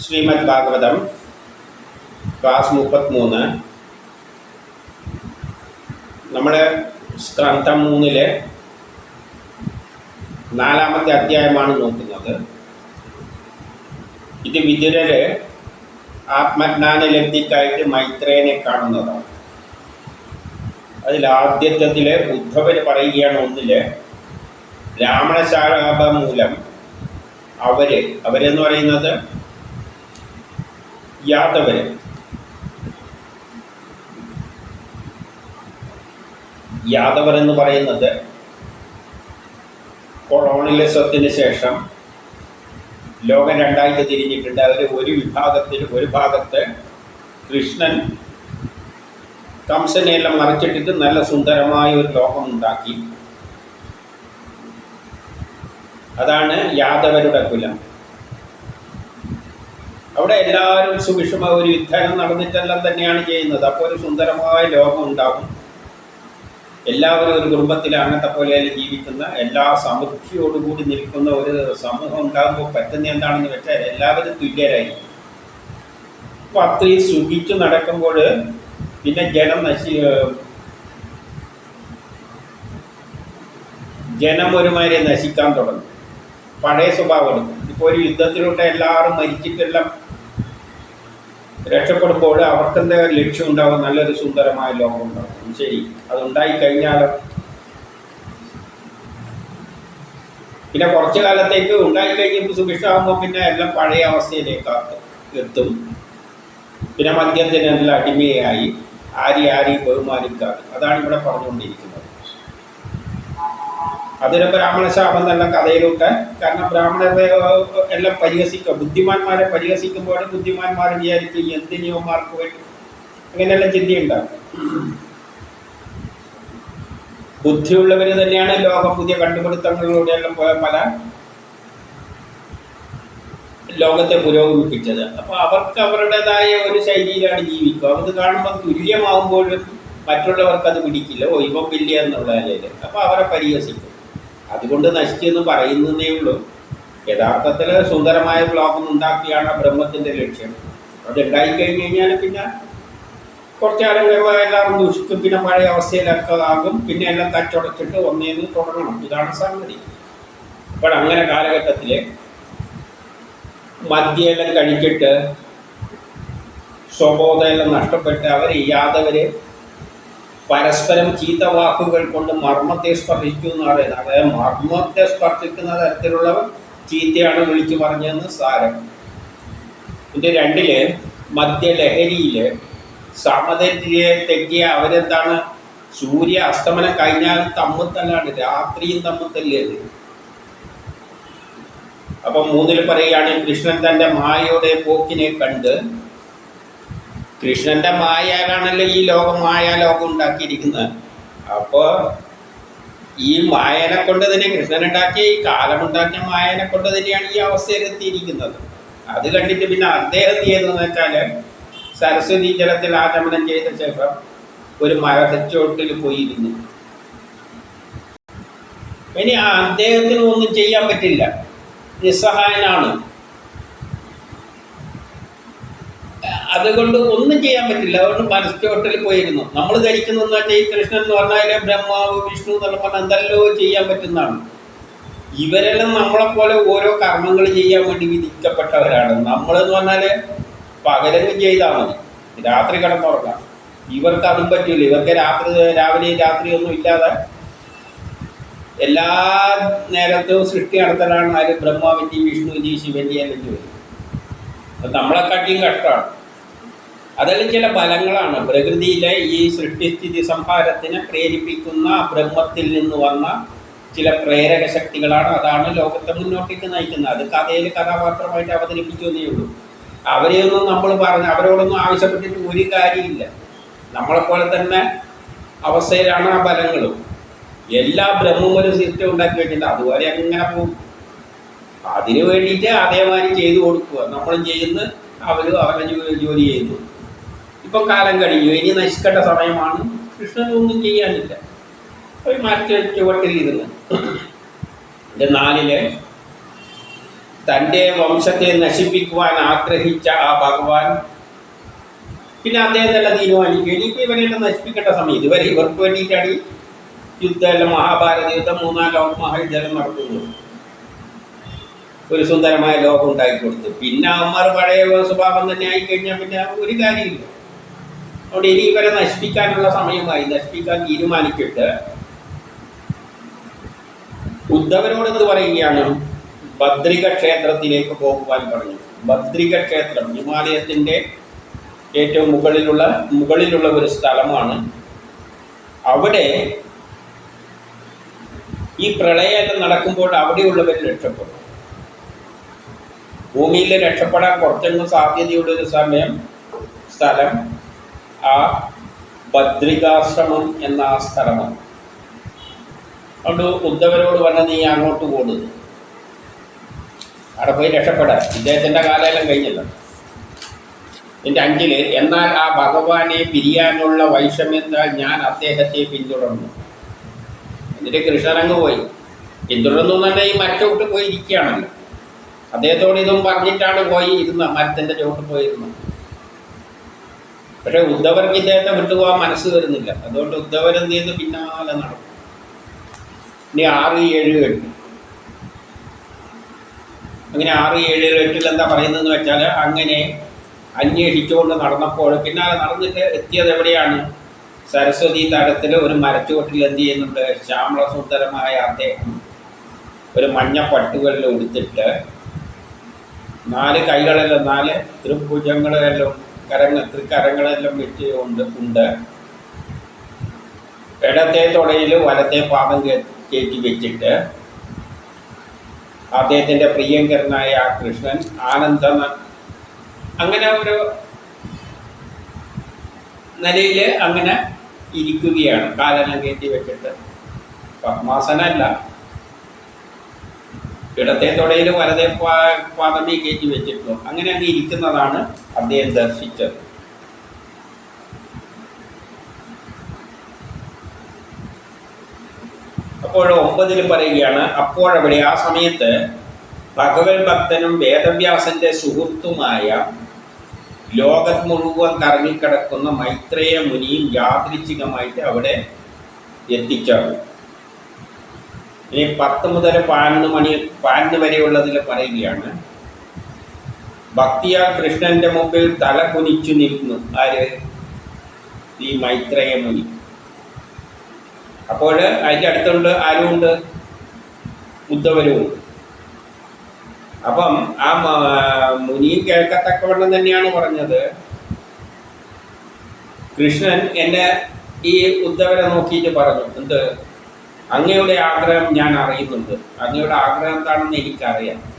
Shrimad Bhagavatam class മുപ്പത്തിമൂന്ന്. നമ്മുടെ സ്കന്ധം മൂന്നിലെ നാലാമത്തെ അധ്യായമാണ് നോക്കുന്നത്. ഇത് വിതുരര് ആത്മജ്ഞാന ലബ്ധിക്കായിട്ട് മൈത്രേനെ കാണുന്നതാണ്. അതിൽ ആദ്യത്വത്തിൽ ഉദ്ധവര് പറയുകയാണ് ഒന്നിൽ രാവണശാപം മൂലം അവർ അവരെന്ന് പറയുന്നത് യാദവര് യാദവർ എന്ന് പറയുന്നത് കൊളോണിയലിസത്തിന് ശേഷം ലോകം രണ്ടായിട്ട് തിരിഞ്ഞിട്ടുണ്ട്. അവർ ഒരു വിഭാഗത്തിൽ ഒരു ഭാഗത്ത് കൃഷ്ണൻ കംസനെയെല്ലാം മറിച്ചിട്ടിട്ട് നല്ല സുന്ദരമായ ഒരു ലോകം ഉണ്ടാക്കി. അതാണ് യാദവരുടെ കുലം. അവിടെ എല്ലാവരും സുഭിക്ഷമ ഒരു യുദ്ധം നടന്നിട്ടെല്ലാം തന്നെയാണ് ചെയ്യുന്നത്. അപ്പോൾ ഒരു സുന്ദരമായ ലോകം ഉണ്ടാകും. എല്ലാവരും ഒരു കുടുംബത്തിൽ അങ്ങനത്തെ പോലെ ജീവിക്കുന്ന. എല്ലാ സമൃദ്ധിയോടുകൂടി നിൽക്കുന്ന ഒരു സമൂഹം ഉണ്ടാകുമ്പോൾ പറ്റുന്ന എന്താണെന്ന് വെച്ചാൽ എല്ലാവരും തുല്യരായിരിക്കും. അപ്പോൾ അത്രയും സുഖിച്ചു നടക്കുമ്പോൾ പിന്നെ ജനം നശി ജനം ഒരുമാതിരി നശിക്കാൻ തുടങ്ങും. പഴയ സ്വഭാവം ഇപ്പോൾ ഒരു യുദ്ധത്തിലൂടെ എല്ലാവരും മരിച്ചിട്ടെല്ലാം രക്ഷപ്പെടുമ്പോൾ അവർക്കെന്താ ലക്ഷ്യം ഉണ്ടാവും? നല്ലൊരു സുന്ദരമായ ലോകം ഉണ്ടാവും. ശരി. അതുണ്ടായി കഴിഞ്ഞാൽ പിന്നെ കുറച്ചു കാലത്തേക്ക് ഉണ്ടായി കഴിഞ്ഞപ്പോൾ സുഭിക്ഷമാകുമ്പോൾ പിന്നെ എല്ലാം പഴയ അവസ്ഥയിലേക്ക് എത്തും. പിന്നെ മദ്യത്തിനെല്ലാം അടിമയായി. ആരി ആരി ബഹുമാനിക്കാതെ. അതാണ് ഇവിടെ പറഞ്ഞുകൊണ്ടിരിക്കുന്നത്. അതൊരു ബ്രാഹ്മണ ശാപം എന്നുള്ള കഥയിലൊക്കെ കാരണം ബ്രാഹ്മണരെ എല്ലാം പരിഹസിക്കുക ബുദ്ധിമാന്മാരെ പരിഹസിക്കുമ്പോൾ ബുദ്ധിമാന്മാർ വിചാരിക്കും എന്ത് നിയമമാർക്ക് വേണ്ടി. അങ്ങനെയെല്ലാം ചിന്തയുണ്ടാവും. ബുദ്ധിയുള്ളവർ തന്നെയാണ് ലോകം പുതിയ കണ്ടുപിടുത്തങ്ങളിലൂടെ എല്ലാം പോയ പല ലോകത്തെ പുരോഗമിപ്പിച്ചത്. അപ്പോൾ അവർക്ക് അവരുടേതായ ഒരു ശൈലിയിലാണ് ജീവിക്കുക. അത് കാണുമ്പോൾ തുല്യമാകുമ്പോഴും മറ്റുള്ളവർക്ക് അത് പിടിക്കില്ല ഓ ഇപ്പം വലിയ എന്നുള്ള നിലയിൽ. അപ്പോൾ അവരെ പരിഹസിക്കും. അതുകൊണ്ട് നശിച്ചെന്ന് പറയുന്നതേ ഉള്ളൂ. യഥാർത്ഥത്തിൽ സുന്ദരമായ ലോകം ഉണ്ടാക്കിയാണ് ബ്രഹ്മത്തിന്റെ ലക്ഷ്യം. അത് ഉണ്ടായി കഴിഞ്ഞ് കഴിഞ്ഞാൽ പിന്നെ കുറച്ചാലും കഴിയുമ്പോൾ എല്ലാവരും ദൂഷിക്കും. പിന്നെ പഴയ അവസ്ഥയിലൊക്കെ ആകും. പിന്നെ എല്ലാം തച്ചുടച്ചിട്ട് ഒന്നേന്ന് തുടങ്ങണം. ഇതാണ് സംഗതി. അപ്പോൾ അങ്ങനെ കാലഘട്ടത്തിൽ മദ്യമെല്ലാം കഴിച്ചിട്ട് സ്വബോധമെല്ലാം നഷ്ടപ്പെട്ട് അവർ യാദവര് പരസ്പരം ചീത്ത വാക്കുകൾ കൊണ്ട് മർമ്മത്തെ സ്പർശിച്ചു എന്ന് പറയുന്നത് അതായത് മർമ്മത്തെ സ്പർശിക്കുന്ന തരത്തിലുള്ളവർ ചീത്തയാണ് വിളിച്ചു പറഞ്ഞതെന്ന് സാരം. ഇതിന്റെ രണ്ടിൽ മദ്യലഹരിയിൽ സമതയെ തെറ്റിയ അവരെന്താണ്? സൂര്യ അസ്തമനം കഴിഞ്ഞാൽ തമ്മിത്തല്ലാണ് രാത്രിയും തമ്മിത്തല്ലേത് അപ്പം മൂന്നിൽ പറയുകയാണ് കൃഷ്ണൻ തന്റെ മായയുടെ പോക്കിനെ കണ്ട് കൃഷ്ണന്റെ മായയിലാണല്ലോ ഈ ലോകം മായ ലോകം ഉണ്ടാക്കിയിരിക്കുന്നത്. അപ്പോൾ ഈ മായനെ കൊണ്ട് തന്നെ കൃഷ്ണൻ ഉണ്ടാക്കിയ ഈ കാലമുണ്ടാക്കിയ മായനെ കൊണ്ട് തന്നെയാണ് ഈ അവസ്ഥയിൽ എത്തിയിരിക്കുന്നത്. അത് കണ്ടിട്ട് പിന്നെ അദ്ദേഹം ചെയ്തതെന്ന് വെച്ചാൽ സരസ്വതി ജലത്തിൽ ആചമനം ചെയ്ത ശേഷം ഒരു മരത്തച്ചോട്ടിൽ പോയിരുന്നു. ഇനി ആ അദ്ദേഹത്തിന് ഒന്നും ചെയ്യാൻ പറ്റില്ല. നിസ്സഹായനാണ്. അതുകൊണ്ട് ഒന്നും ചെയ്യാൻ പറ്റില്ല. അതുകൊണ്ട് മനസ്റ്റോട്ടൽ പോയിരുന്നു. നമ്മൾ ധരിക്കുന്ന ഈ കൃഷ്ണൻ എന്ന് പറഞ്ഞാൽ ബ്രഹ്മാവ് വിഷ്ണു എന്നുള്ള പറഞ്ഞാൽ എന്തെല്ലോ ചെയ്യാൻ പറ്റുന്നതാണ്. ഇവരെല്ലാം നമ്മളെപ്പോലെ ഓരോ കർമ്മങ്ങൾ ചെയ്യാൻ വേണ്ടി വിധിക്കപ്പെട്ടവരാണ്. നമ്മളെന്ന് പറഞ്ഞാൽ പകലങ്ങ് ചെയ്താൽ മതി. രാത്രി കിടന്നുറക്കാം ഇവർക്ക് അതും പറ്റില്ല ഇവർക്ക് രാത്രി രാവിലെ രാത്രി ഒന്നും ഇല്ലാതെ എല്ലാ നേരത്തും സൃഷ്ടി നടത്തലാണ് ആര് ബ്രഹ്മാവിന്റെയും വിഷ്ണുവിന്റെയും ശിവന്റെയും എല്ലാം അപ്പം നമ്മളെക്കാട്ടിയും കഷ്ടമാണ്. അതെല്ലാം ചില ഫലങ്ങളാണ്. പ്രകൃതിയിലെ ഈ സൃഷ്ടിസ്ഥിതി സംഹാരത്തിനെ പ്രേരിപ്പിക്കുന്ന ബ്രഹ്മത്തിൽ നിന്ന് വന്ന ചില പ്രേരക ശക്തികളാണ് അതാണ് ലോകത്തെ മുന്നോട്ടേക്ക് നയിക്കുന്നത്. അത് കഥയിൽ കഥാപാത്രമായിട്ട് അവതരിപ്പിക്കുന്നേ ഉള്ളൂ. അവരെയൊന്നും നമ്മൾ പറഞ്ഞ് അവരോടൊന്നും ആവശ്യപ്പെട്ടിട്ട് ഒരു കാര്യമില്ല. നമ്മളെപ്പോലെ തന്നെ അവസ്ഥയിലാണ് ആ ഫലങ്ങളും. എല്ലാ ബ്രഹ്മവും ഒരു സിസ്റ്റം ഉണ്ടാക്കി വെച്ചിട്ടുണ്ട്. അതുപോലെ അങ്ങനെ പോകും. അതിനു വേണ്ടിയിട്ട് അതേമാതിരി ചെയ്തു കൊടുക്കുക. നമ്മളും ചെയ്യുന്നു അവരും അവരുടെ ജോലി ചെയ്യുന്നു. ഇപ്പം കാലം കഴിഞ്ഞു. ഇനി നശിക്കേണ്ട സമയമാണ്. കൃഷ്ണനൊന്നും ചെയ്യാനില്ല. ഒരു മറ്റു ചുവട്ടിൽ ഇരുന്ന് നാലിലെ തന്റെ വംശത്തെ നശിപ്പിക്കുവാൻ ആഗ്രഹിച്ച ആ ഭഗവാൻ പിന്നെ അദ്ദേഹം തന്നെ തീരുമാനിക്കും. ഇനിയിപ്പോൾ ഇവരെല്ലാം നശിപ്പിക്കേണ്ട സമയം. ഇതുവരെ ഇവർക്ക് വേണ്ടിയിട്ടാണ് യുദ്ധമെല്ലാം മഹാഭാരത യുദ്ധം മൂന്നാം ലോക മഹായുദ്ധം നടത്തുന്നത് ഒരു സുന്ദരമായ ലോകം ഉണ്ടാക്കി കൊടുത്തു. പിന്നെ അമ്മർ പഴയ സ്വഭാവം തന്നെ ആയിക്കഴിഞ്ഞാൽ പിന്നെ ഒരു കാര്യമില്ല. അതുകൊണ്ട് ഇനി ഇവരെ നശിപ്പിക്കാനുള്ള സമയമായി. നശിപ്പിക്കാൻ തീരുമാനിച്ചിട്ട് ഉദ്ധവനോട് എന്ന് പറയുകയാണ്. ഭദ്രിക ക്ഷേത്രത്തിലേക്ക് പോകുവാൻ പറഞ്ഞു. ഭദ്രിക ക്ഷേത്രം ഹിമാലയത്തിന്റെ ഏറ്റവും മുകളിലുള്ള മുകളിലുള്ള ഒരു സ്ഥലമാണ്. അവിടെ ഈ പ്രളയമെല്ലാം നടക്കുമ്പോൾ അവിടെയുള്ളവർ രക്ഷപ്പെടും. ഭൂമിയിൽ രക്ഷപ്പെടാൻ കുറച്ചൊന്നും സാധ്യതയുള്ള ഒരു സമയം സ്ഥലം ആ ഭദ്രികാശ്രമം എന്ന ആ സ്ഥലമാണ്. അതുകൊണ്ട് ഉദ്ധവരോട് പറഞ്ഞ നീ അങ്ങോട്ട് പോകുന്നത് അവിടെ പോയി രക്ഷപ്പെടാൻ. ഇദ്ദേഹത്തിന്റെ കാലയെല്ലാം കഴിഞ്ഞല്ലോ. എന്റെ അഞ്ചിൽ എന്നാൽ ആ ഭഗവാനെ പിരിയാനുള്ള വൈഷമ്യത്താൽ ഞാൻ അദ്ദേഹത്തെ പിന്തുടർന്നു. എന്നിട്ട് കൃഷ്ണനങ്ങ് പോയി. പിന്തുടർന്നു തന്നെ ഈ മറ്റോട്ട് പോയി ഇരിക്കുകയാണല്ലോ. അദ്ദേഹത്തോട് ഇതും പറഞ്ഞിട്ടാണ് പോയി ഇരുന്ന മരത്തിന്റെ ചോട്ട് പോയിരുന്നത്. പക്ഷെ ഉദ്ധവർക്ക് ഇദ്ദേഹത്തെ വിട്ടുപോകാൻ മനസ്സ് വരുന്നില്ല. അതുകൊണ്ട് ഉദ്ധവർ എന്ത് ചെയ്ത് പിന്നാലെ നടക്കും. ഇനി ആറ് ഏഴ് എട്ട്. അങ്ങനെ ആറ് ഏഴ് എട്ടിൽ എന്താ പറയുന്നതെന്ന് വെച്ചാൽ അങ്ങനെ അന്വേഷിച്ചുകൊണ്ട് നടന്നപ്പോൾ പിന്നാലെ നടന്നിട്ട് എത്തിയത് എവിടെയാണ്? സരസ്വതി തടത്തിൽ ഒരു മരച്ചുവട്ടിൽ എന്ത് ചെയ്യുന്നുണ്ട്? ശ്യാമളസുന്ദരമായ അദ്ദേഹം ഒരു മഞ്ഞ പട്ടുകളിൽ ഉടുത്തിട്ട് നാല് കൈകളെല്ലാം നാല് തൃഭുജങ്ങളെല്ലാം കരങ്ങൾ തൃക്കരങ്ങളെല്ലാം വെച്ച് ഉണ്ട് ഉണ്ട്. ഇടത്തെ തുടയിൽ വലത്തെ പാദം കയറ്റി വെച്ചിട്ട് അദ്ദേഹത്തിന്റെ പ്രിയങ്കരനായ ആ കൃഷ്ണൻ ആനന്ദ അങ്ങനെ ഒരു നിലയിൽ അങ്ങനെ ഇരിക്കുകയാണ്. കാലെല്ലാം കയറ്റി വെച്ചിട്ട്. പത്മാസനല്ല. ഇടത്തെ തൊടയിൽ വലതെ പാദമേ കയറ്റി വെച്ചിട്ടുള്ളൂ. അങ്ങനെ അങ്ങ് ഇരിക്കുന്നതാണ് അദ്ദേഹം ദർശിച്ചത്. അപ്പോൾ ഒമ്പതിൽ പറയുകയാണ് അപ്പോഴവിടെ ആ സമയത്ത് ഭഗവത് ഭക്തനും വേദവ്യാസന്റെ സുഹൃത്തുമായ ലോകം മുഴുവൻ കറങ്ങിക്കിടക്കുന്ന മൈത്രേയ മുനിയും യാദൃച്ഛികമായിട്ട് അവിടെ എത്തിച്ചേർന്നു. ഇനി പത്ത് മുതൽ പതിനൊന്ന് മണി പതിനൊന്ന് വരെയുള്ളതിൽ പറയുകയാണ്. ഭക്തിയാൽ കൃഷ്ണന്റെ മുമ്പിൽ തല കുനിച്ചു നിൽക്കുന്നു. ആര്? ഈ മൈത്രേയ മുനി. അപ്പോൾ അതിന്റെ അടുത്തുണ്ട് ആരുമുണ്ട് ഉദ്ധവരുമുണ്ട് അപ്പം ആ മുനി കേൾക്കത്തക്കവണ്ണം തന്നെയാണ് പറഞ്ഞത്. കൃഷ്ണൻ എന്നെ ഈ ഉദ്ധവരെ നോക്കിയിട്ട് പറഞ്ഞു. എന്ത്? അങ്ങയുടെ ആഗ്രഹം ഞാൻ അറിയുന്നുണ്ട്. അങ്ങയുടെ ആഗ്രഹം എന്താണെന്ന് എനിക്കറിയാം.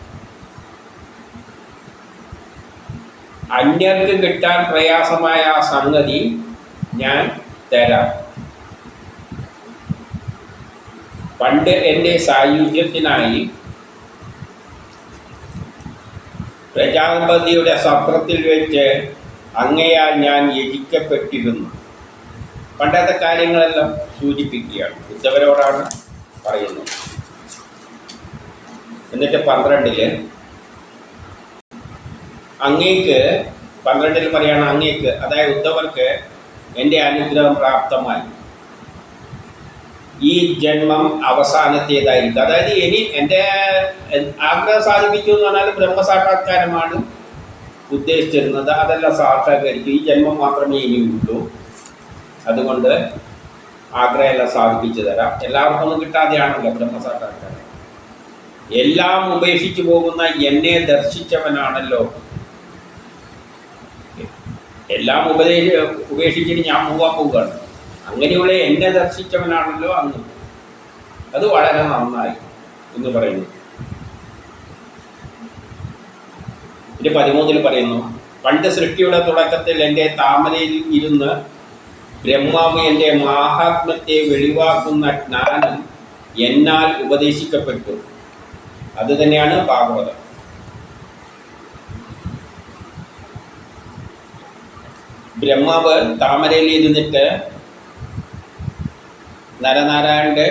അന്യർക്ക് കിട്ടാൻ പ്രയാസമായ ആ സംഗതി ഞാൻ തരാം. പണ്ട് എന്റെ സായുജ്യത്തിനായി പ്രജാപതിയുടെ സത്രത്തിൽ വെച്ച് അങ്ങയാൽ ഞാൻ യജിക്കപ്പെട്ടിരുന്നു. പണ്ടത്തെ കാര്യങ്ങളെല്ലാം സൂചിപ്പിക്കുകയാണ്. ഉദ്ധവരോടാണ് പറയുന്നത്. എന്നിട്ട് പന്ത്രണ്ടിൽ അങ്ങേക്ക് പന്ത്രണ്ടിൽ പറയാണ് അങ്ങേക്ക് അതായത് ഉദ്ധവർക്ക് എന്റെ അനുഗ്രഹം പ്രാപ്തമായി. ഈ ജന്മം അവസാനത്തേതായിരിക്കും. അതായത് ഇനി എന്റെ ആഗ്രഹം സാധിപ്പിച്ചു എന്ന് പറഞ്ഞാൽ ബ്രഹ്മസാക്ഷാത്കാരമാണ് ഉദ്ദേശിച്ചിരുന്നത്. അതെല്ലാം സാക്ഷാത്കരിക്കും ഈ ജന്മം മാത്രമേ ഇനിയുള്ളൂ. അതുകൊണ്ട് ആഗ്രഹമെല്ലാം സാധിപ്പിച്ചു തരാം. എല്ലാവർക്കും ഒന്നും കിട്ടാതെയാണല്ലോ ബ്രഹ്മസാക്ഷാത്കാരം എല്ലാം ഉപേക്ഷിച്ചു പോകുന്ന എന്നെ ദർശിച്ചവനാണല്ലോ. എല്ലാം ഉപദേശ ഉപേക്ഷിച്ചിട്ട് ഞാൻ പോകാൻ പോവുകയാണ്. അങ്ങനെയുള്ള എന്നെ ദർശിച്ചവനാണല്ലോ അന്ന് അത് വളരെ നന്നായി എന്ന് പറയുന്നു. ഇത് പതിമൂന്നിൽ പറയുന്നു പണ്ട് സൃഷ്ടിയുടെ തുടക്കത്തിൽ എന്റെ താമരയിൽ ഇരുന്ന് ബ്രഹ്മാവ് എന്റെ മാഹാത്മ്യത്തെ വെളിവാക്കുന്ന ജ്ഞാനം എന്നാൽ ഉപദേശിക്കപ്പെട്ടു. അത് തന്നെയാണ് ഭാഗവതം. ബ്രഹ്മാവ് താമരയിൽ ഇരുന്നിട്ട് നരനാരായണന്റെ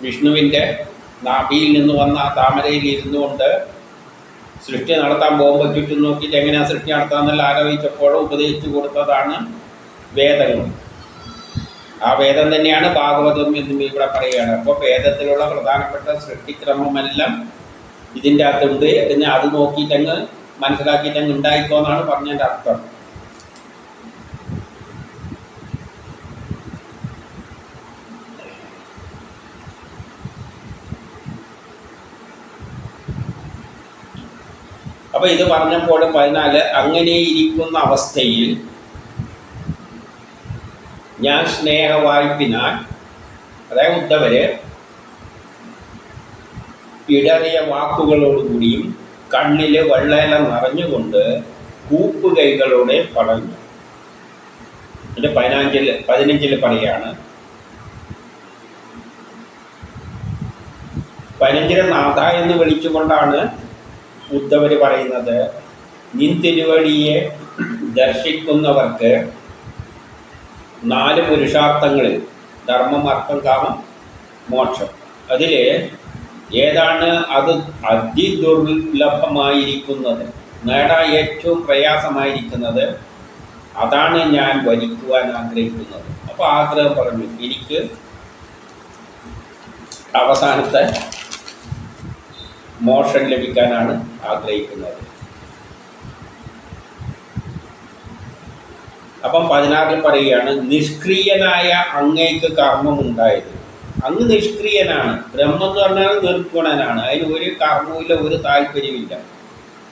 വിഷ്ണുവിന്റെ നാഭിയിൽ നിന്ന് വന്ന ആ താമരയിൽ ഇരുന്നുകൊണ്ട് സൃഷ്ടി നടത്താൻ പോകുമ്പോൾ ചുറ്റും നോക്കിയിട്ട് എങ്ങനെയാണ് സൃഷ്ടി നടത്താമെന്നെല്ലാം ആലോചിച്ചപ്പോൾ ഉപദേശിച്ചു കൊടുത്തതാണ് വേദങ്ങൾ. ആ വേദം തന്നെയാണ് ഭാഗവതം എന്നും ഇവിടെ പറയുകയാണ്. അപ്പോൾ വേദത്തിലുള്ള പ്രധാനപ്പെട്ട സൃഷ്ടിക്രമമെല്ലാം ഇതിന്റെ അകത്തുണ്ട്. പിന്നെ അത് നോക്കിയിട്ടങ്ങ് മനസ്സിലാക്കിയിട്ടങ്ങ് ഉണ്ടായിക്കോന്നാണ് പറഞ്ഞതിന്റെ അർത്ഥം. അപ്പോൾ ഇത് പറഞ്ഞപ്പോൾ പതിനാല് അങ്ങനെ ഇരിക്കുന്ന അവസ്ഥയിൽ ഞാൻ സ്നേഹവായ്പിനാൽ അതായത് ഉദ്ധവര് ഇടറിയ വാക്കുകളോടുകൂടിയും കണ്ണിൽ വെള്ളയില നിറഞ്ഞുകൊണ്ട് കൂപ്പുകൈകളോടെ പറഞ്ഞു എന്റെ പതിനഞ്ചിൽ പതിനഞ്ചിൽ പറയാണ് പതിനഞ്ചിലെ നാഥ എന്ന് വിളിച്ചുകൊണ്ടാണ് ഉദ്ധവര് പറയുന്നത്. നിൻ തിരുവടിയെ ദർശിക്കുന്നവർക്ക് നാല് പുരുഷാർത്ഥങ്ങളിൽ ധർമ്മം അർത്ഥം കാമം മോക്ഷം. അതിൽ ഏതാണ് അത് അതിദുർലഭമായിരിക്കുന്നത്? നേടാൻ ഏറ്റവും പ്രയാസമായിരിക്കുന്നത് അതാണ് ഞാൻ വരിക്കുവാൻ ആഗ്രഹിക്കുന്നത്. അപ്പോൾ ആഗ്രഹം പറഞ്ഞു എനിക്ക് അവസാനത്തെ മോഷൻ ലഭിക്കാനാണ് ആഗ്രഹിക്കുന്നത്. അപ്പം പതിനാറിൽ പറയുകയാണ് നിഷ്ക്രിയനായ അങ്ങേക്ക് കർമ്മം ഉണ്ടായത് അങ്ങ് നിഷ്ക്രിയനാണ്. ബ്രഹ്മം എന്ന് പറഞ്ഞാൽ നിർഗുണനാണ്. അതിന് ഒരു കർമ്മവുമില്ല ഒരു താല്പര്യമില്ല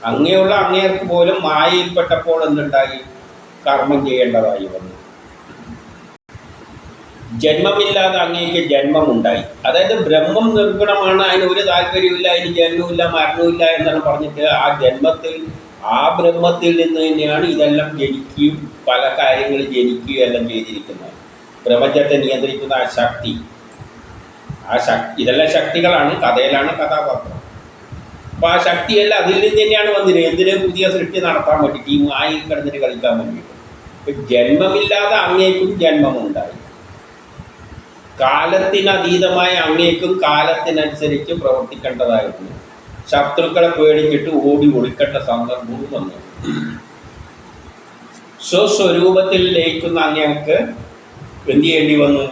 അങ്ങനെയുള്ള അങ്ങേർക്ക് പോലും മായയിൽപ്പെട്ടപ്പോൾ എന്തുണ്ടായി? കർമ്മം ചെയ്യേണ്ടതായി വന്നു. ജന്മമില്ലാതെ അങ്ങേക്ക് ജന്മമുണ്ടായി. അതായത് ബ്രഹ്മം നിർഗുണമാണ് അതിന് ഒരു താല്പര്യമില്ല അതിന് ജന്മമില്ല മരണമില്ല എന്നാണ് പറഞ്ഞിട്ട് ആ ജന്മത്തിൽ ആ ബ്രഹ്മത്തിൽ നിന്ന് തന്നെയാണ് ഇതെല്ലാം ജനിക്കുകയും പല കാര്യങ്ങൾ ജനിക്കുകയും എല്ലാം ചെയ്തിരിക്കുന്നത്. പ്രപഞ്ചത്തെ നിയന്ത്രിക്കുന്ന ആ ശക്തി. ആ ശക്തി ഇതെല്ലാം ശക്തികളാണ് കഥയിലാണ് കഥാപാത്രം. അപ്പോൾ ആ ശക്തിയെല്ലാം അതിൽ നിന്ന് തന്നെയാണ് വന്നിരുന്നത്. എന്തിനു പുതിയ സൃഷ്ടി നടത്താൻ വേണ്ടി ഈ ആയി കിടന്നിട്ട് കളിക്കാൻ വേണ്ടിയിട്ട് ഇപ്പം ജന്മമില്ലാതെ അങ്ങേക്കും ജന്മമുണ്ടായി. കാലത്തിനതീതമായ അങ്ങേക്കും കാലത്തിനനുസരിച്ച് പ്രവർത്തിക്കേണ്ടതായിരുന്നു. ശത്രുക്കളെ പേടിച്ചിട്ട് ഓടി ഒളിക്കേണ്ട സന്ദർഭവും വന്നു. സ്വസ്വരൂപത്തിൽ ലയിക്കുന്ന അങ്ങേക്ക് എന്ത് ചെയ്യേണ്ടി വന്നു?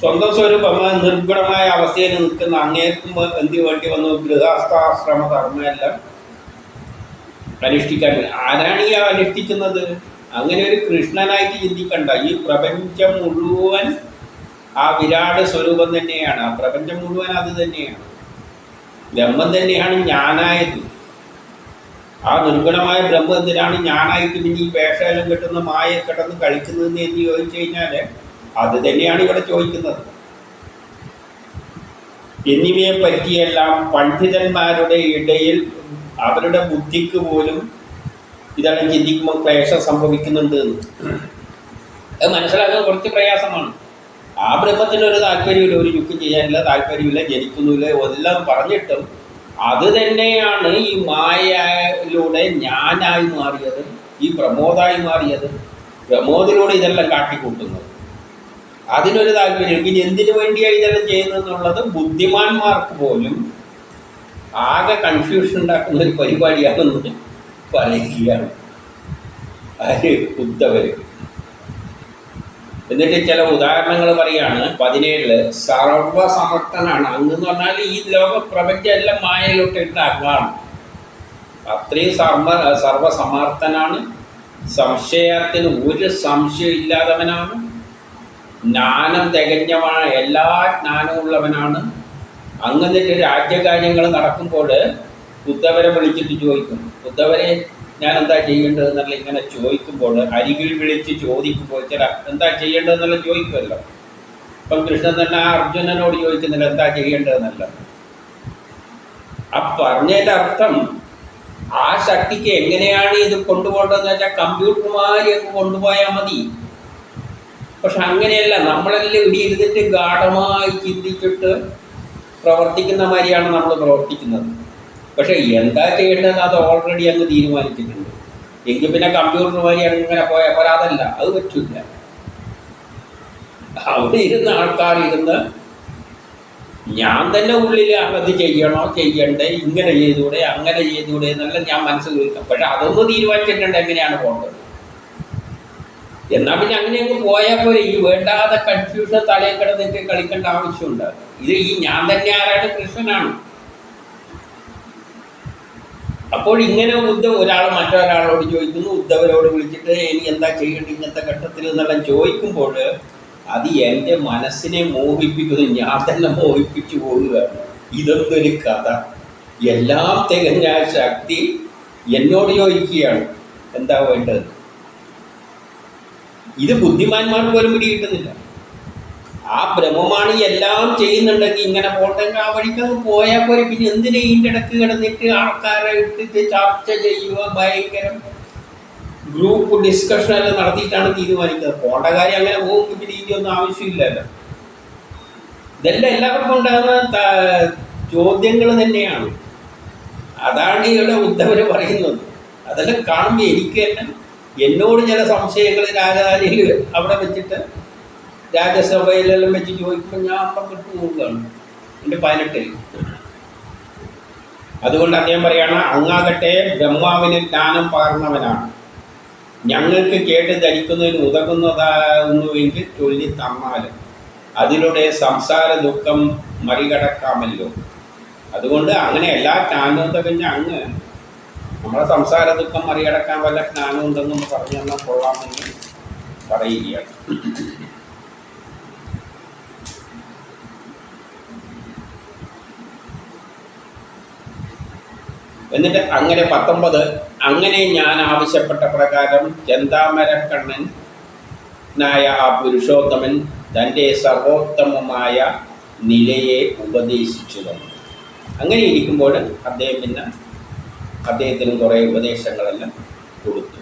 സ്വന്തം സ്വരൂപമായ നിർഗുണമായ അവസ്ഥയിൽ നിൽക്കുന്ന അങ്ങേക്കും എന്ത് വേണ്ടി വന്നു? ഗൃഹസ്ഥാശ്രമ ധർമ്മമെല്ലാം അനുഷ്ഠിക്കാൻ. ആരാണ് ഈ അനുഷ്ഠിക്കുന്നത്? അങ്ങനെ ഒരു കൃഷ്ണനായിട്ട് ചിന്തിക്കണ്ട. ഈ പ്രപഞ്ചം മുഴുവൻ ആ വിരാട് സ്വരൂപം തന്നെയാണ്. ആ പ്രപഞ്ചം മുഴുവൻ അത് തന്നെയാണ്. ബ്രഹ്മം തന്നെയാണ് ഞാനായത്. ആ നിർഗുണമായ ബ്രഹ്മം എന്തിനാണ് ഞാനായിട്ട് പിന്നെ ഈ വേഷയിലും കിട്ടുന്ന മായ കിടന്ന് കളിക്കുന്നതെന്ന് എന്ന് ചോദിച്ചു കഴിഞ്ഞാൽ അത് തന്നെയാണ് ഇവിടെ ചോദിക്കുന്നത്. എന്നിവയെ പറ്റിയെല്ലാം പണ്ഡിതന്മാരുടെ ഇടയിൽ അവരുടെ ബുദ്ധിക്ക് പോലും ഇതാണ് ചിന്തിക്കുമ്പോൾ ക്ലേശം സംഭവിക്കുന്നുണ്ട് എന്ന്. അത് മനസ്സിലാക്കുന്നത് കുറച്ച് പ്രയാസമാണ്. ആ ബ്രഹ്മത്തിന് ഒരു താല്പര്യമില്ല ഒരു യുക്തി ചെയ്യാനില്ല താല്പര്യമില്ല ജനിക്കുന്നില്ല എല്ലാം പറഞ്ഞിട്ടും അത് തന്നെയാണ് ഈ മായയിലൂടെ ഞാനായി മാറിയത് ഈ പ്രമോദായി മാറിയത് പ്രമോദിലൂടെ ഇതെല്ലാം കാട്ടിക്കൂട്ടുന്നത്. അതിനൊരു താല്പര്യം പിന്നെ എന്തിനു വേണ്ടിയാണ് ഇതെല്ലാം ചെയ്യുന്നതെന്നുള്ളത് ബുദ്ധിമാന്മാർക്ക് പോലും ആകെ കൺഫ്യൂഷൻ ഉണ്ടാക്കുന്ന ഒരു പരിപാടിയാണെന്ന് പറയുകയാണ്. ആര്? ഉദ്ധവര്. എന്നിട്ട് ചില ഉദാഹരണങ്ങൾ പറയാണ്. പതിനേഴിൽ സർവസമർത്ഥനാണ്. അങ്ങ് എന്ന് പറഞ്ഞാൽ ഈ ലോക പ്രപഞ്ചമെല്ലാം മായയിലോട്ടിട്ട് അങ്ങാണ് അത്രയും സർവ സർവസമർത്ഥനാണ്. സംശയത്തിന് ഒരു സംശയം ഇല്ലാത്തവനാണ്. ജ്ഞാനം തികഞ്ഞവനാണ്. എല്ലാ ജ്ഞാനമുള്ളവനാണ് അങ്ങനെ രാജ്യകാര്യങ്ങൾ നടക്കുമ്പോൾ ബുദ്ധവരെ വിളിച്ചിട്ട് ചോദിക്കും. ഉദ്ധവരെ ഞാൻ എന്താ ചെയ്യേണ്ടതെന്നുള്ള ഇങ്ങനെ ചോദിക്കുമ്പോൾ അരികിൽ വിളിച്ച് ചോദിക്കുമ്പോൾ ചില എന്താ ചെയ്യേണ്ടതെന്നുള്ള ചോദിക്കുമല്ലോ. ഇപ്പം കൃഷ്ണൻ തന്നെ ആ അർജുനനോട് ചോദിക്കുന്നില്ല എന്താ ചെയ്യേണ്ടതെന്നല്ല? ആ പറഞ്ഞതിന്റെ അർത്ഥം ആ ശക്തിക്ക് എങ്ങനെയാണ് ഇത് കൊണ്ടുപോകേണ്ടതെന്ന് വെച്ചാൽ കമ്പ്യൂട്ടർമാരി അങ്ങ് കൊണ്ടുപോയാൽ മതി. പക്ഷെ അങ്ങനെയല്ല നമ്മളെല്ലാം ഇവിടെ ഇരുന്നിട്ട് ഗാഠമായി ചിന്തിച്ചിട്ട് പ്രവർത്തിക്കുന്ന മാതിരിയാണ് നമ്മൾ പ്രവർത്തിക്കുന്നത്. പക്ഷെ എന്താ ചെയ്യേണ്ടതെന്ന് അത് ഓൾറെഡി അങ്ങ് തീരുമാനിച്ചിട്ടുണ്ട്. എങ്കിൽ പിന്നെ കമ്പ്യൂട്ടർ വഴി പോലെ അതല്ല അത് പറ്റില്ല അവിടെ ഇരുന്ന ആൾക്കാർ ഇരുന്ന് ഞാൻ തന്നെ ഉള്ളിൽ അത് ചെയ്യണോ ചെയ്യണ്ടേ ഇങ്ങനെ ചെയ്തൂടെ അങ്ങനെ ചെയ്തൂടെ എന്നെല്ലാം ഞാൻ മനസ്സിൽ വെക്കാം പക്ഷെ അതൊന്നും തീരുമാനിച്ചിട്ടുണ്ട് എങ്ങനെയാണ് പോകേണ്ടത്. എന്നാൽ പിന്നെ അങ്ങനെ അങ്ങ് പോയാൽ പോലെ ഈ വേണ്ടാതെ കൺഫ്യൂഷൻ തലയിൽ കിടന്നിട്ട് കളിക്കേണ്ട ആവശ്യമുണ്ട്. ഇത് ഈ ഞാൻ തന്നെ ആരാണ് കൃഷ്ണനാണ്. അപ്പോൾ ഇങ്ങനെ ഉദ്ധവ് ഒരാൾ മറ്റൊരാളോട് ചോദിക്കുന്നു. ഉദ്ധവരോട് വിളിച്ചിട്ട് ഇനി എന്താ ചെയ്യേണ്ടത്? ഇങ്ങനത്തെ ഘട്ടത്തിൽ എന്നെല്ലാം ചോദിക്കുമ്പോൾ അത് എന്റെ മനസ്സിനെ മോഹിപ്പിക്കുന്നു. ഞാൻ തന്നെ മോഹിപ്പിച്ചു പോവുകയാണ് ഇതൊന്നൊരു കഥ. എല്ലാം തികഞ്ഞ ശക്തി എന്നോട് ചോദിക്കുകയാണ്. എന്താ വേണ്ടത്? ഇത് ബുദ്ധിമാന്മാർക്ക് പോലും പിടി കിട്ടുന്നില്ല ആ ബ്രഹ്മമാണ് എല്ലാം ചെയ്യുന്നുണ്ടെങ്കിൽ ഇങ്ങനെ പോട്ടെങ്കിൽ ആ വഴിക്ക് അത് പോയാൽ പോലെ പിന്നെ എന്തിനു ഇതിന്റെ ഇടയ്ക്ക് കിടന്നിട്ട് ആൾക്കാരെ ഇട്ടിട്ട് ചർച്ച ചെയ്യുക ഭയങ്കരം ഗ്രൂപ്പ് ഡിസ്കഷൻ എല്ലാം നടത്തിയിട്ടാണ് തീരുമാനിക്കുന്നത്. പോണ്ട കാര്യം അങ്ങനെ പോകും പിന്നെ ഇതിന്റെ ഒന്നും ആവശ്യമില്ലല്ലോ. ഇതെല്ലാം എല്ലാവർക്കും ഉണ്ടാകുന്ന ചോദ്യങ്ങൾ തന്നെയാണ്. അതാണ് ഇവിടെ ഉദ്ധവര് പറയുന്നത്. അതെല്ലാം കാണുമ്പോൾ എനിക്ക് തന്നെ എന്നോട് ചില സംശയങ്ങൾ രാജധാനിയിൽ അവിടെ വെച്ചിട്ട് രാജ്യസഭയിലെല്ലാം വെച്ച് ചോദിക്കുമ്പോൾ ഞാൻ അപ്പം വിട്ടു പോവുകയാണ് എന്റെ പതിനെട്ടിൽ അതുകൊണ്ട് അദ്ദേഹം പറയാണ് അങ്ങാകട്ടെ ബ്രഹ്മാവിന് ജ്ഞാനം പകർന്നവനാണ്. ഞങ്ങൾക്ക് കേട്ട് ധരിക്കുന്നതിന് ഉതകുന്നതാകുന്നുവെങ്കിൽ ചൊല്ലി തന്നാൽ അതിലൂടെ സംസാര ദുഃഖം മറികടക്കാമല്ലോ. അതുകൊണ്ട് അങ്ങനെ എല്ലാ ജ്ഞാനവും തികഞ്ഞ അങ്ങ് നമ്മളെ സംസാര ദുഃഖം മറികടക്കാൻ വല്ല ജ്ഞാനം ഉണ്ടെന്നും പറഞ്ഞു തന്നാൽ കൊള്ളാമെന്ന് പറയുകയാണ്. എന്നിട്ട് അങ്ങനെ പത്തൊമ്പത് അങ്ങനെ ഞാൻ ആവശ്യപ്പെട്ട പ്രകാരം ചെന്താമരക്കണ്ണൻ നായ ആ പുരുഷോത്തമൻ തന്റെ സർവോത്തമമായ നിലയെ ഉപദേശിച്ചു തന്നു. അങ്ങനെ ഇരിക്കുമ്പോൾ അദ്ദേഹം പിന്നെ അദ്ദേഹത്തിന് കുറേ ഉപദേശങ്ങളെല്ലാം കൊടുത്തു.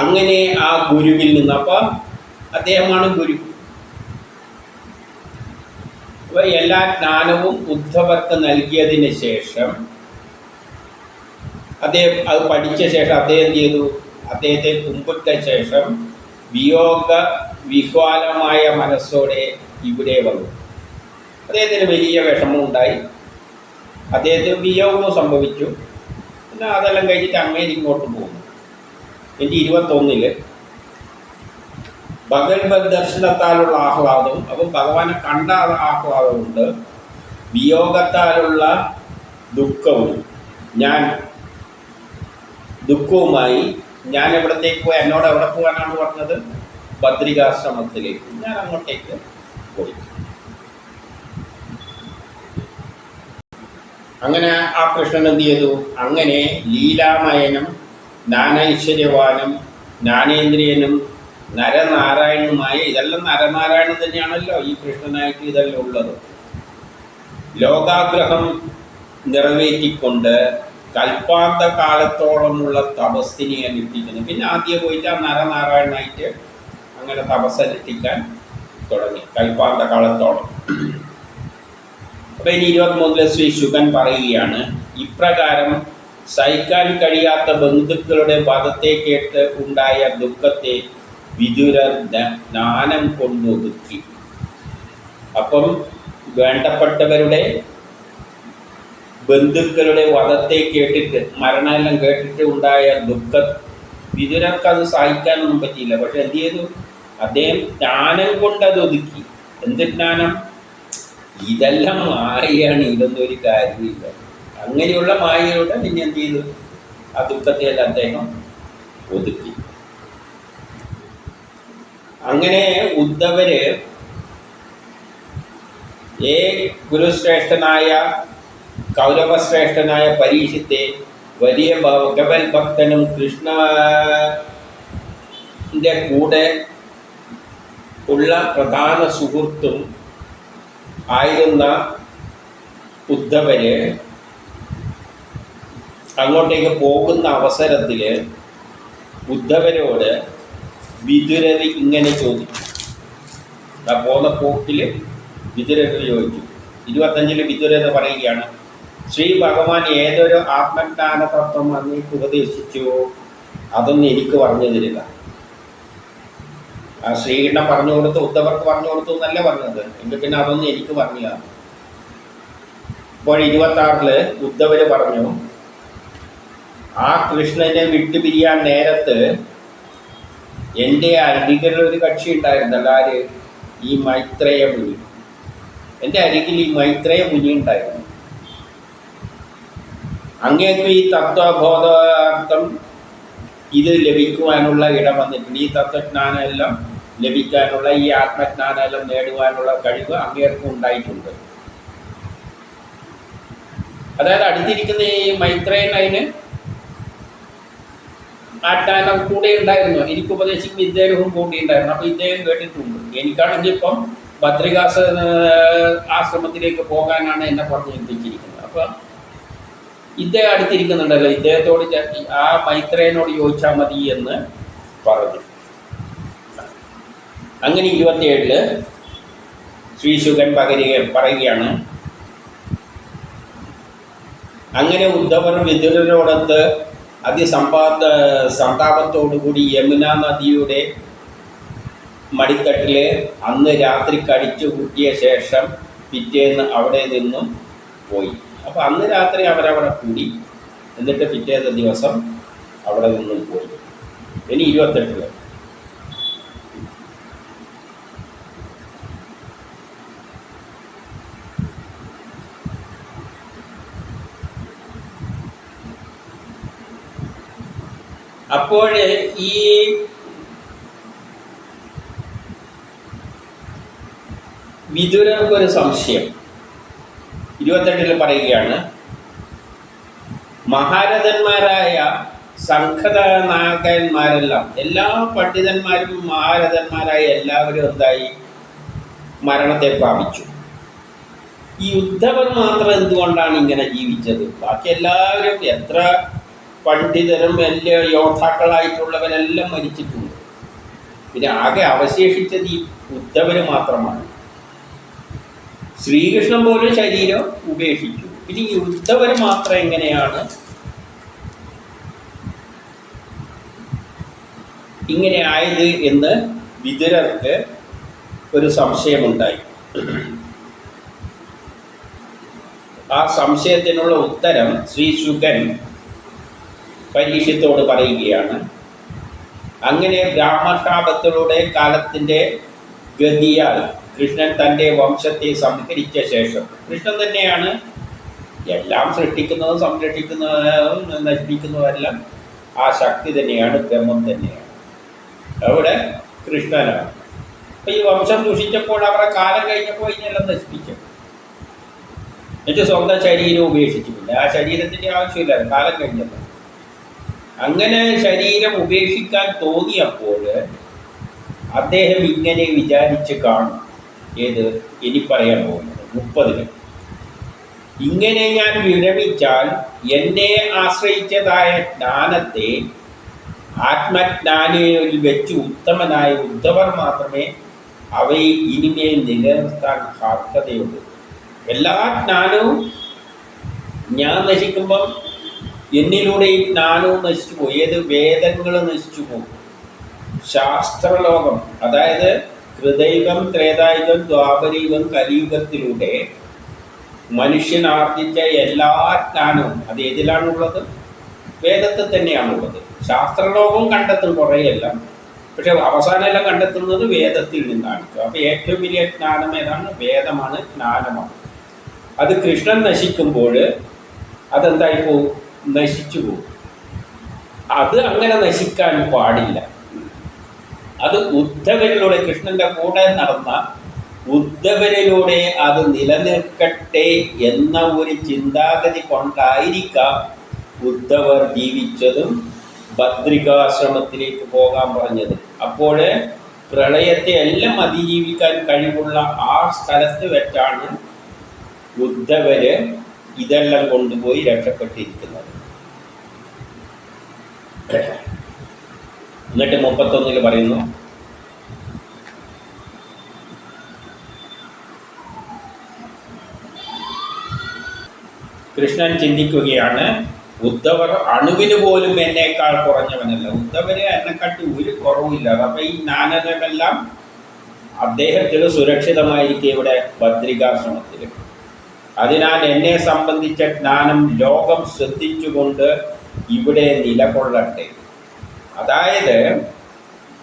അങ്ങനെ ആ ഗുരുവിൽ നിന്ന് അപ്പം അദ്ദേഹമാണ് ഗുരു. അപ്പൊ എല്ലാ ജ്ഞാനവും ഉദ്ധവർക്ക് നൽകിയതിന് ശേഷം അദ്ദേഹം അത് പഠിച്ച ശേഷം അദ്ദേഹം ചെയ്തു? അദ്ദേഹത്തെ കുമ്പിട്ട ശേഷം വിയോഗ വിഹ്വാലമായ മനസ്സോടെ ഇവിടെ വന്നു. അദ്ദേഹത്തിന് വലിയ വിഷമം ഉണ്ടായി. അദ്ദേഹത്തിന് വിയോഗവും സംഭവിച്ചു. പിന്നെ അതെല്ലാം കഴിഞ്ഞിട്ട് അമ്മയിൽ ഇങ്ങോട്ട് പോകുന്നു. എന്റെ ഇരുപത്തൊന്നിൽ ഭഗവത് ദർശനത്താലുള്ള ആഹ്ലാദവും അപ്പം ഭഗവാനെ കണ്ട ആഹ്ലാദമുണ്ട് വിയോഗത്താലുള്ള ദുഃഖവും. ഞാൻ ദുഃഖവുമായി ഞാൻ എവിടത്തേക്ക് പോയി എന്നോട് എവിടെ പോകാനാണ് പറഞ്ഞത്? ഭദ്രികാശ്രമത്തിലേക്ക്. ഞാൻ അങ്ങോട്ടേക്ക് പോയി. അങ്ങനെ ആ കൃഷ്ണൻ എന്ത് ചെയ്തു? അങ്ങനെ ലീലാമയനും ജ്ഞാനൈശ്വര്യവാനും ജ്ഞാനേന്ദ്രിയനും നരനാരായണനുമായ ഇതെല്ലാം നരനാരായണൻ തന്നെയാണല്ലോ ഈ കൃഷ്ണനായിട്ട് ഇതെല്ലാം ഉള്ളത്. ലോകാഗ്രഹം നിറവേറ്റിക്കൊണ്ട് കൽപ്പാന്ത കാലത്തോളമുള്ള തപസ്സിനെ അനുഷ്ഠിക്കുന്നു പിന്നെ ആദ്യം പോയിട്ട് ആ നരനാരായണനായിട്ട് അങ്ങനെ തപസ് അനുഷ്ഠിക്കാൻ തുടങ്ങി കൽപ്പാന്ത കാലത്തോളം അപ്പൊ ഇനി ഇരുപത്തിമൂന്നിലെ ശ്രീ ശുഗൻ പറയുകയാണ് ഇപ്രകാരം സഹിക്കാൻ കഴിയാത്ത ബന്ധുക്കളുടെ വധത്തെ കേട്ട് ഉണ്ടായ ദുഃഖത്തെ വിദുരർ ജ്ഞ- ജ്ഞാനം കൊണ്ടൊതുക്കി അപ്പം വേണ്ടപ്പെട്ടവരുടെ ബന്ധുക്കളുടെ വധത്തെ കേട്ടിട്ട് മരണമെല്ലാം കേട്ടിട്ട് ഉണ്ടായ ദുഃഖം വിദുരർക്ക് അത് സഹിക്കാനൊന്നും പറ്റിയില്ല. പക്ഷെ എന്ത് ചെയ്തു? അദ്ദേഹം ജ്ഞാനം കൊണ്ട് അത് ഒതുക്കി. എന്ത് ജ്ഞാനം? ഇതെല്ലാം മായയാണ് ഇതൊന്നും ഒരു കാര്യമില്ല അങ്ങനെയുള്ള മായയിലൂടെ പിന്നെ എന്ത് ചെയ്തു? ആ ദുഃഖത്തെയെല്ലാം അദ്ദേഹം ഒതുക്കി. അങ്ങനെ ഉദ്ധവര് ഏ ഗുരുശ്രേഷ്ഠനായ കൗരവശ്രേഷ്ഠനായ പരീക്ഷത്തെ വലിയ ഭഗവത് ഭക്തനും കൃഷ്ണ കൂടെ ഉള്ള പ്രധാന സുഹൃത്തും ആയിരുന്ന ഉദ്ധവര് അങ്ങോട്ടേക്ക് പോകുന്ന അവസരത്തിൽ ഉദ്ധവരോട് വിതുരർ ഇങ്ങനെ ചോദിച്ചു ആ പോകുന്ന പോക്കിൽ വിതുരത് ചോദിച്ചു ഇരുപത്തഞ്ചിൽ വിതുരർ പറയുകയാണ് ശ്രീ ഭഗവാൻ ഏതൊരു ആത്മജ്ഞാന തത്വം അങ്ങേക്ക് ഉപദേശിച്ചുവോ അതൊന്നും എനിക്ക് പറഞ്ഞു തരിക ആ ശ്രീകൃഷ്ണൻ പറഞ്ഞു കൊടുത്തു ഉദ്ധവർക്ക് പറഞ്ഞു കൊടുത്തു എന്നല്ല പറഞ്ഞത്. എങ്കിൽ പിന്നെ അതൊന്നും എനിക്ക് പറഞ്ഞില്ല. ഇപ്പോൾ ഇരുപത്തി ആറിൽ ഉദ്ധവര് പറഞ്ഞു ആ കൃഷ്ണനെ വിട്ടുപിരിയാൻ നേരത്ത് എന്റെ അരികിൽ ഒരു കക്ഷി ഉണ്ടായിരുന്നല്ലോ ആര്? ഈ മൈത്രേയ മുനി. എന്റെ അരികിൽ ഈ മൈത്രേയ മുനി ഉണ്ടായിരുന്നു. അങ്ങേക്ക് ഈ തത്വബോധാർത്ഥം ഇത് ലഭിക്കുവാനുള്ള ഇടം വന്നിട്ടുണ്ട്. ഈ തത്വജ്ഞാനം എല്ലാം ലഭിക്കാനുള്ള ഈ ആത്മജ്ഞാനം എല്ലാം നേടുവാനുള്ള കഴിവ് അങ്ങേർക്കും ഉണ്ടായിട്ടുണ്ട്. അതായത് അടുത്തിരിക്കുന്ന ഈ മൈത്രേയൻ അതിന് ആ അവർ കൂടെ ഉണ്ടായിരുന്നു എനിക്ക് ഉപദേശിക്കും ഇദ്ദേഹവും കൂടെ ഉണ്ടായിരുന്നു അപ്പോൾ ഇദ്ദേഹം കേട്ടിട്ടുണ്ട്. എനിക്കാണെങ്കിൽ ഇപ്പം ഭദ്രികാസ ആശ്രമത്തിലേക്ക് പോകാനാണ് എന്നെ പറഞ്ഞ് എത്തിച്ചിരിക്കുന്നത് അപ്പം ഇദ്ദേഹം അടുത്തിരിക്കുന്നുണ്ടല്ലോ. ഇദ്ദേഹത്തോട് ആ മൈത്രേനോട് ചോദിച്ചാൽ മതി എന്ന് പറഞ്ഞു. അങ്ങനെ ഇരുപത്തിയേഴിൽ ശ്രീ ശുഖൻ പകരുക പറയുകയാണ് അങ്ങനെ ഉദ്ധവർ വിതുരനോടൊത്ത് അതിസമ്പാദ സന്താപത്തോടുകൂടി യമുന നദിയുടെ മടിത്തട്ടിൽ അന്ന് രാത്രി കടിച്ചു കൂട്ടിയ ശേഷം പിറ്റേന്ന് അവിടെ നിന്നും പോയി. അപ്പോൾ അന്ന് രാത്രി അവരവിടെ കൂടി. എന്നിട്ട് പിറ്റേന്ന് ദിവസം അവിടെ നിന്നും പോയി. ഇനി ഇരുപത്തെട്ടിൽ അപ്പോൾ ഈ വിതുരർക്കൊരു സംശയം. ഇരുപത്തെട്ടിൽ പറയുകയാണ് മഹാരഥന്മാരായ സംഘത നായകന്മാരെല്ലാം എല്ലാ പണ്ഡിതന്മാരും മഹാരഥന്മാരായ എല്ലാവരും എന്തായി? മരണത്തെ പ്രാപിച്ചു ഈ ഉദ്ധവർ മാത്രം എന്തുകൊണ്ടാണ് ഇങ്ങനെ ജീവിച്ചത്? ബാക്കി എല്ലാവരും എത്ര പണ്ഡിതരും വലിയ യോദ്ധാക്കളായിട്ടുള്ളവരെല്ലാം മരിച്ചിട്ടുണ്ട്. പിന്നെ ആകെ അവശേഷിച്ചത് ഈ ഉദ്ധവന് മാത്രമാണ്. ശ്രീകൃഷ്ണൻ പോലും ശരീരം ഉപേക്ഷിച്ചു. ഇനി ഈ ഉദ്ധവന് മാത്രം എങ്ങനെയാണ് ഇങ്ങനെ ആയത് എന്ന് വിതുരർക്ക് ഒരു സംശയമുണ്ടായി. ആ സംശയത്തിനുള്ള ഉത്തരം ശ്രീ ശുഗൻ പരീക്ഷത്തോട് പറയുകയാണ്. അങ്ങനെ ബ്രാഹ്മശാപത്തിലൂടെ കാലത്തിന്റെ ഗതിയാൽ കൃഷ്ണൻ തന്റെ വംശത്തെ സംഹരിച്ച ശേഷം കൃഷ്ണൻ തന്നെയാണ് എല്ലാം സൃഷ്ടിക്കുന്നതും സംരക്ഷിക്കുന്നതും നശിപ്പിക്കുന്നതെല്ലാം ആ ശക്തി തന്നെയാണ് ബ്രഹ്മം തന്നെയാണ്. അവിടെ കൃഷ്ണനാണ്. അപ്പം ഈ വംശം ദുഷിച്ചപ്പോൾ അവരുടെ കാലം കഴിഞ്ഞപ്പോൾ ഇതിനെല്ലാം നശിപ്പിച്ചു എന്നിട്ട് സ്വന്തം ശരീരം ഉപേക്ഷിച്ചിട്ടില്ല. ആ ശരീരത്തിന്റെ ആവശ്യമില്ല കാലം കഴിഞ്ഞപ്പോൾ. അങ്ങനെ ശരീരം ഉപേക്ഷിക്കാൻ തോന്നിയപ്പോൾ അദ്ദേഹം ഇങ്ങനെ വിചാരിച്ച് കാണും. ഏത്? ഇനി പറയാൻ പോകുന്നത് മുപ്പതിന് ഇങ്ങനെ ഞാൻ വിരമിച്ചാൽ എന്നെ ആശ്രയിച്ചതായ ജ്ഞാനത്തെ ആത്മജ്ഞാനിയിൽ വെച്ച് ഉത്തമനായ ഉദ്ധവർ മാത്രമേ അവയെ ഇനിമേൽ നിലനിർത്താൻ സാധ്യതയുള്ളൂ. എല്ലാ ജ്ഞാനവും ഞാൻ നശിക്കുമ്പം എന്നിലൂടെ ഈ ജ്ഞാനവും നശിച്ചു പോകും. ഏത് വേദങ്ങൾ നശിച്ചു പോകും. ശാസ്ത്രലോകം അതായത് ഹൃദൈവം ത്രേതായുഗം ദ്വാപരയുഗം കലിയുഗത്തിലൂടെ മനുഷ്യൻ ആർജിച്ച എല്ലാ ജ്ഞാനവും അത് ഏതിലാണുള്ളത്? വേദത്തിൽ തന്നെയാണുള്ളത്. ശാസ്ത്രലോകവും കണ്ടെത്തും കുറേയെല്ലാം പക്ഷെ അവസാനമെല്ലാം കണ്ടെത്തുന്നത് വേദത്തിൽ നിന്നാണ്. അപ്പോൾ ഏറ്റവും വലിയ ജ്ഞാനം ഏതാണ്? വേദമാണ് ജ്ഞാനമാണ്. അത് കൃഷ്ണൻ നശിക്കുമ്പോൾ അതെന്തായിപ്പോ നശിച്ചു പോകും. അത് അങ്ങനെ നശിക്കാൻ പാടില്ല. അത് ഉദ്ധവരിലൂടെ കൃഷ്ണന്റെ കൂടെ നടന്ന ഉദ്ധവരിലൂടെ അത് നിലനിൽക്കട്ടെ എന്ന ഒരു ചിന്താഗതി കൊണ്ടായിരിക്കാം ഉദ്ധവർ ജീവിച്ചതും ഭദ്രികാശ്രമത്തിലേക്ക് പോകാൻ പറഞ്ഞത്. അപ്പോൾ പ്രളയത്തെ എല്ലാം അതിജീവിക്കാൻ കഴിവുള്ള ആ സ്ഥലത്ത് വെച്ചാണ് ഉദ്ധവര് ഇതെല്ലാം കൊണ്ടുപോയി രക്ഷപ്പെട്ടിരിക്കുന്നത്. എന്നിട്ട് മുപ്പത്തൊന്നിൽ പറയുന്നു. കൃഷ്ണൻ ചിന്തിക്കുകയാണ് ഉദ്ധവർ അണുവിന് പോലും എന്നേക്കാൾ കുറഞ്ഞവനല്ല. ഉദ്ധവര് എന്നെക്കാട്ടി ഒരു കുറവില്ല അപ്പൊ ഈ ജ്ഞാനതമെല്ലാം അദ്ദേഹത്തിന് സുരക്ഷിതമായിരിക്കും ഇവിടെ ഭദ്രികാശ്രമത്തിൽ അതിനാൽ എന്നെ സംബന്ധിച്ച ജ്ഞാനം ലോകം ശ്രദ്ധിച്ചുകൊണ്ട് ഇവിടെ നിലകൊള്ളട്ടെ. അതായത്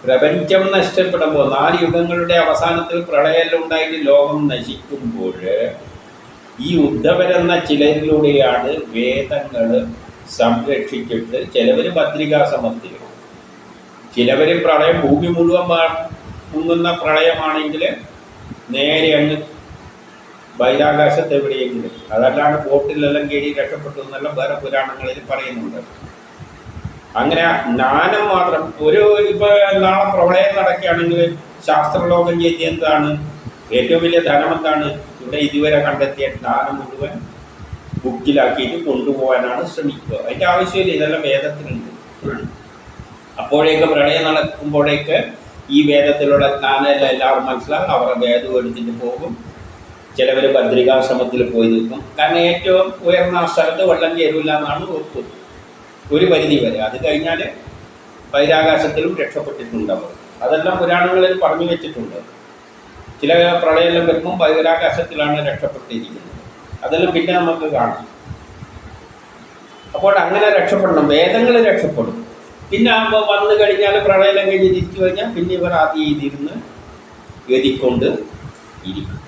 പ്രപഞ്ചം നഷ്ടപ്പെടുമ്പോൾ നാല് യുഗങ്ങളുടെ അവസാനത്തിൽ പ്രളയമെല്ലാം ഉണ്ടായിട്ട് ലോകം നശിക്കുമ്പോൾ ഈ ഉദ്ധവരെന്ന ചിലരിലൂടെയാണ് വേദങ്ങൾ സംരക്ഷിച്ചിട്ട് ചിലവർ ഭദ്രികാസമത്തിൽ ചിലവർ പ്രളയം ഭൂമി മുഴുവൻ മുങ്ങുന്ന പ്രളയമാണെങ്കിൽ നേരെ അങ്ങ് ബഹിരാകാശത്ത് എവിടെയെങ്കിലും. അതല്ലാണ്ട് ബോട്ടിലെല്ലാം കയറി രക്ഷപ്പെട്ടു എന്നെല്ലാം വേറെ പുരാണങ്ങളിൽ പറയുന്നുണ്ട്. അങ്ങനെ ജ്ഞാനം മാത്രം ഒരു ഇപ്പൊ നാളെ പ്രളയം നടക്കുകയാണെങ്കിൽ ശാസ്ത്രലോകം ചെയ്ത് എന്താണ്? ഏറ്റവും വലിയ ധനം എന്താണ്? ഇവിടെ ഇതുവരെ കണ്ടെത്തിയ ജ്ഞാനം മുഴുവൻ ബുക്കിലാക്കിയിട്ട് കൊണ്ടുപോകാനാണ് ശ്രമിക്കുക. അതിന്റെ ആവശ്യമില്ല ഇതെല്ലാം വേദത്തിലുണ്ട്. അപ്പോഴേക്ക് പ്രളയം നടക്കുമ്പോഴേക്ക് ഈ വേദത്തിലുള്ള ജ്ഞാനം എല്ലാം എല്ലാവരും മനസ്സിലാകും അവരുടെ വേദം എടുത്തിട്ട് പോകും. ചിലവർ ഭദ്രികാശ്രമത്തിൽ പോയി നിൽക്കും. കാരണം ഏറ്റവും ഉയർന്ന സ്ഥലത്ത് വെള്ളം കയറില്ല എന്നാണ് ഒപ്പ് ഒരു പരിധി വരെ. അത് കഴിഞ്ഞാൽ ബഹിരാകാശത്തിലും രക്ഷപ്പെട്ടിട്ടുണ്ടാവും അതെല്ലാം പുരാണങ്ങളിൽ പറഞ്ഞു വെച്ചിട്ടുണ്ട്. ചില പ്രളയമെല്ലാം വരുമ്പം ബഹിരാകാശത്തിലാണ് രക്ഷപ്പെട്ടിരിക്കുന്നത്. അതെല്ലാം പിന്നെ നമുക്ക് കാണാം. അപ്പോൾ അങ്ങനെ രക്ഷപ്പെടണം. വേദങ്ങൾ രക്ഷപ്പെടും. പിന്നെ ആകുമ്പോൾ വന്നു കഴിഞ്ഞാൽ പ്രളയം കഴിഞ്ഞ് തിരിച്ചു കഴിഞ്ഞാൽ പിന്നെ ഇവർ ആദ്യം ഇതിരുന്ന് എതിക്കൊണ്ട് ഇരിക്കും.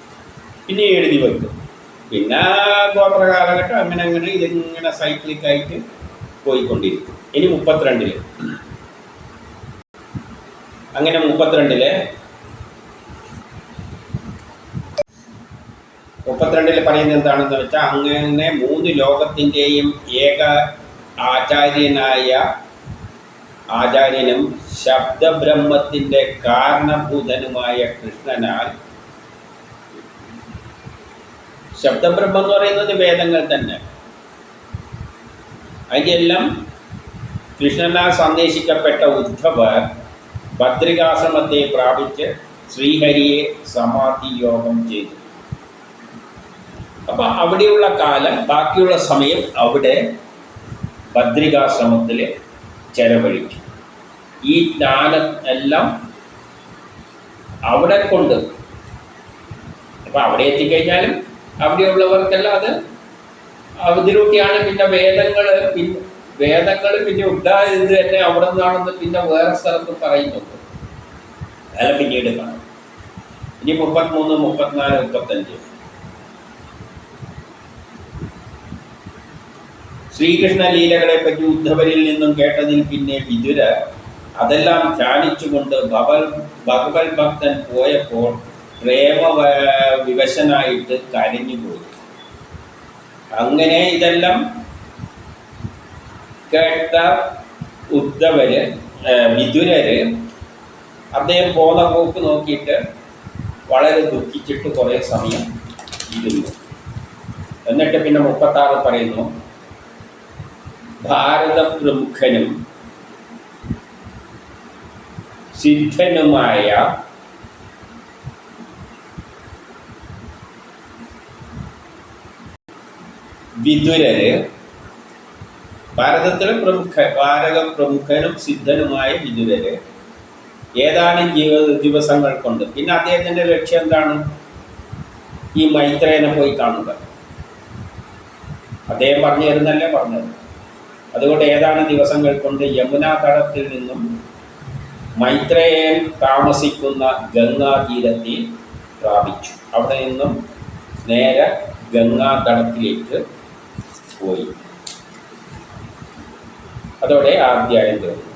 പിന്നെ എഴുതി വെക്കും. പിന്നെ ഗോത്ര കാലഘട്ടം അങ്ങനെ അങ്ങനെ ഇതിങ്ങനെ സൈക്ലിക്കായിട്ട് പോയിക്കൊണ്ടിരിക്കും. ഇനി മുപ്പത്തിരണ്ടിൽ. അങ്ങനെ മുപ്പത്തിരണ്ടിൽ മുപ്പത്തിരണ്ടിൽ പറയുന്നത് എന്താണെന്ന് വെച്ചാൽ അങ്ങനെ മൂന്ന് ലോകത്തിന്റെയും ഏക ആചാര്യനായ ആചാര്യനും ശബ്ദബ്രഹ്മത്തിന്റെ കാരണഭൂതനുമായ കൃഷ്ണനാൽ ശബ്ദബ്രഹ്മം എന്ന് പറയുന്നത് വേദങ്ങൾ തന്നെ. അതിന്റെ എല്ലാം കൃഷ്ണനാൽ സന്ദേശിക്കപ്പെട്ട ഉദ്ധവർ ഭദ്രികാശ്രമത്തെ പ്രാപിച്ച് ശ്രീഹരിയെ സമാധി യോഗം ചെയ്തു. അപ്പൊ അവിടെയുള്ള കാലം ബാക്കിയുള്ള സമയം അവിടെ ഭദ്രികാശ്രമത്തിൽ ചെലവഴിക്കും. ഈ ജ്ഞാനം എല്ലാം അവിടെ കൊണ്ട്. അപ്പൊ അവിടെ എത്തിക്കഴിഞ്ഞാലും അവിടെയുള്ളവർക്കെല്ലാം അത് അതിലൂടെയാണ് പിന്നെ വേദങ്ങൾ പിന്നെ വേദങ്ങൾ പിന്നെ ഉണ്ടായത് തന്നെ അവിടെ നിന്നാണെന്ന് പിന്നെ വേറെ സ്ഥലത്ത് പറയുന്നുണ്ട് അല്ല പിന്നീട് കാണാം. ഇനി മുപ്പത്തിമൂന്ന് മുപ്പത്തിനാല് മുപ്പത്തഞ്ച് ശ്രീകൃഷ്ണ ലീലകളെ പറ്റി ഉദ്ധവരിൽ നിന്നും കേട്ടതിൽ പിന്നെ വിതുര അതെല്ലാം ധ്യാനിച്ചുകൊണ്ട് ഭഗവത് ഭക്തൻ പോയപ്പോൾ പ്രേമ വിവശനായിട്ട് കരഞ്ഞുപോയി അങ്ങനെ ഇതെല്ലാം കേട്ട ഉദ്ധവര് മിഥുനര് അദ്ദേഹം പോന്ന പോക്ക് നോക്കിയിട്ട് വളരെ ദുഃഖിച്ചിട്ട് കുറേ സമയം ഇരുന്നു. എന്നിട്ട് പിന്നെ മുപ്പത്താറ് പറയുന്നു ഭാരത പ്രമുഖനും സിദ്ധനുമായ വിതുരര് ഭാരതത്തിലെ പ്രമുഖ ഭാരത പ്രമുഖനും സിദ്ധനുമായ വിതുരര് ഏതാണ് ജീവ ദിവസങ്ങൾ കൊണ്ട്? പിന്നെ അദ്ദേഹത്തിന്റെ ലക്ഷ്യം എന്താണ്? ഈ മൈത്രേനെ പോയി കാണുക. അദ്ദേഹം പറഞ്ഞു തരുന്നല്ലേ പറഞ്ഞത്? അതുകൊണ്ട് ഏതാണ് ദിവസങ്ങൾ കൊണ്ട്? യമുനാ തടത്തിൽ നിന്നും മൈത്രേയൻ താമസിക്കുന്ന ഗംഗാതീരത്തിൽ പ്രാപിച്ചു. അവിടെ നിന്നും നേരെ ഗംഗാതടത്തിലേക്ക് പോയി അതോടെ ആ അധ്യായം തീർന്നു